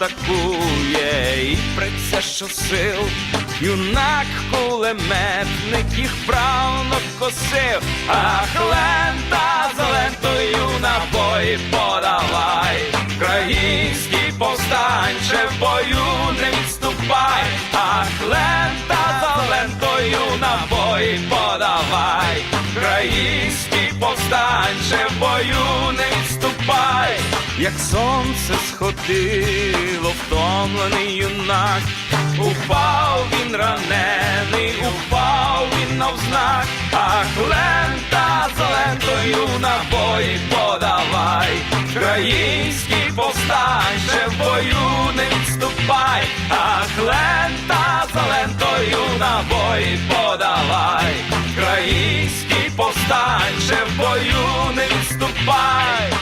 атакує. І що сил, юнак кулеметник їх правно косив, ах, лента за лентою набої подавай, Український повстанче в бою не відступай, ах, лента за лентою набої подавай, Український повстанче в бою не відступай, як сонце сходило, втомлений юнак, упав він ранений, упав він навзнак, ах, лента за лентою набої подавай, Український повстанче в бою не відступай, ах, лента за лентою набої подавай, Український повстанче в бою не відступай.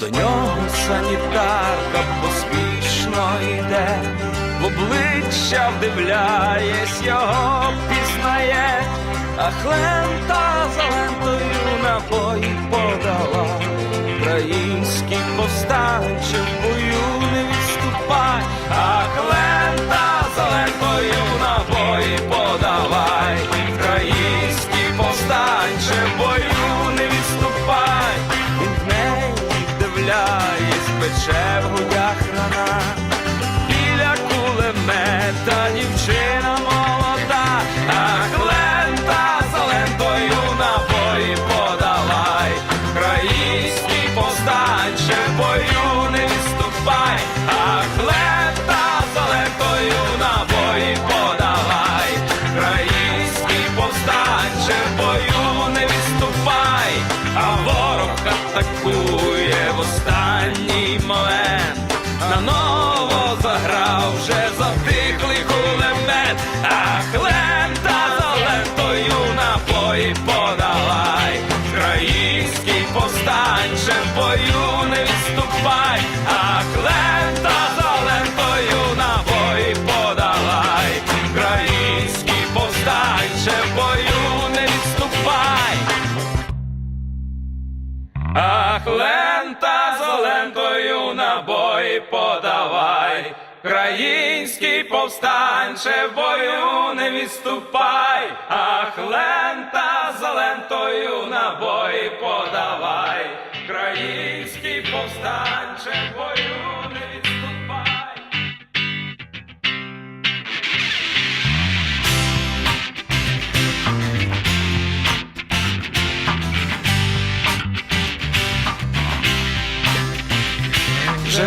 До нього санітарка поспішно йде, в обличчя вдивляєсь, його пізнає, а хлента за лентою набої атакує в повстанче бою не відступай, ах, лента за лентою набої подавай, Український повстанче бою не відступай. Вже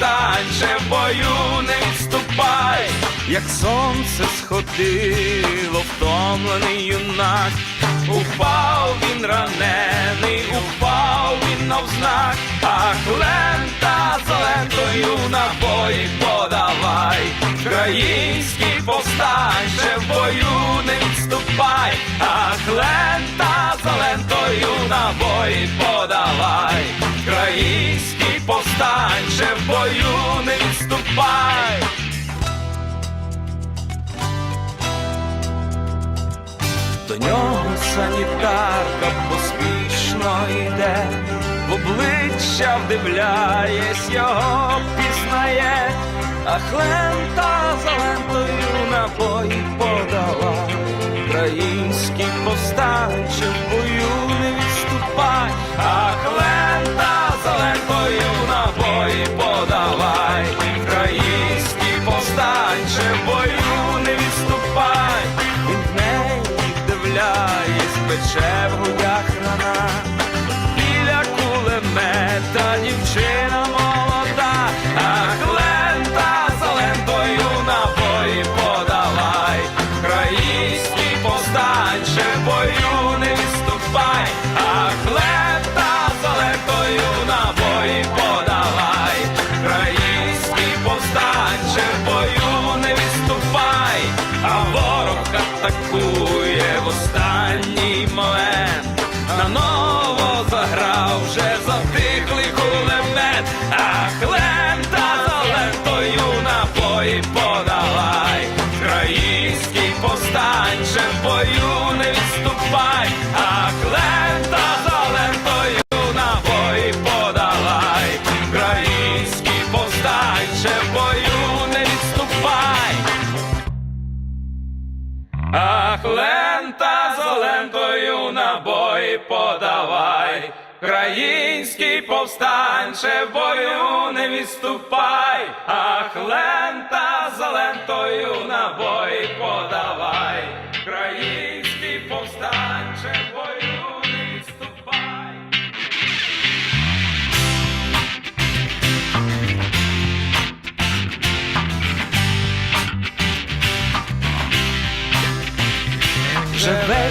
повстанче в бою не відступай, як сонце сходило, втомлений юнак, упав він ранений, упав він навзнак, ах, лента за лентою набої подавай, Український повстанче в бою не відступай, ах, лента за лентою набої подавай, встань, в бою не відступай. До нього санітарка поспішно йде, в обличчя вдивляєсь, його пізнає, а хлента за лентою напої подала, український повстанчим. Вдивляєсь, лента на бой подавай, Український повстанче в бою не відступай, ах, лента за лентою набої подавай,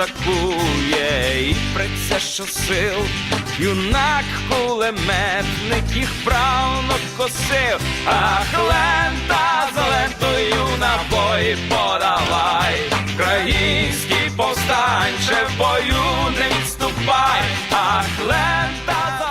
атакує, і приця, що сил, юнак кулеметник їх правно косив, Ах, лента зелентою на бої подавай, Український повстанче в бою не відступай, Ах, лента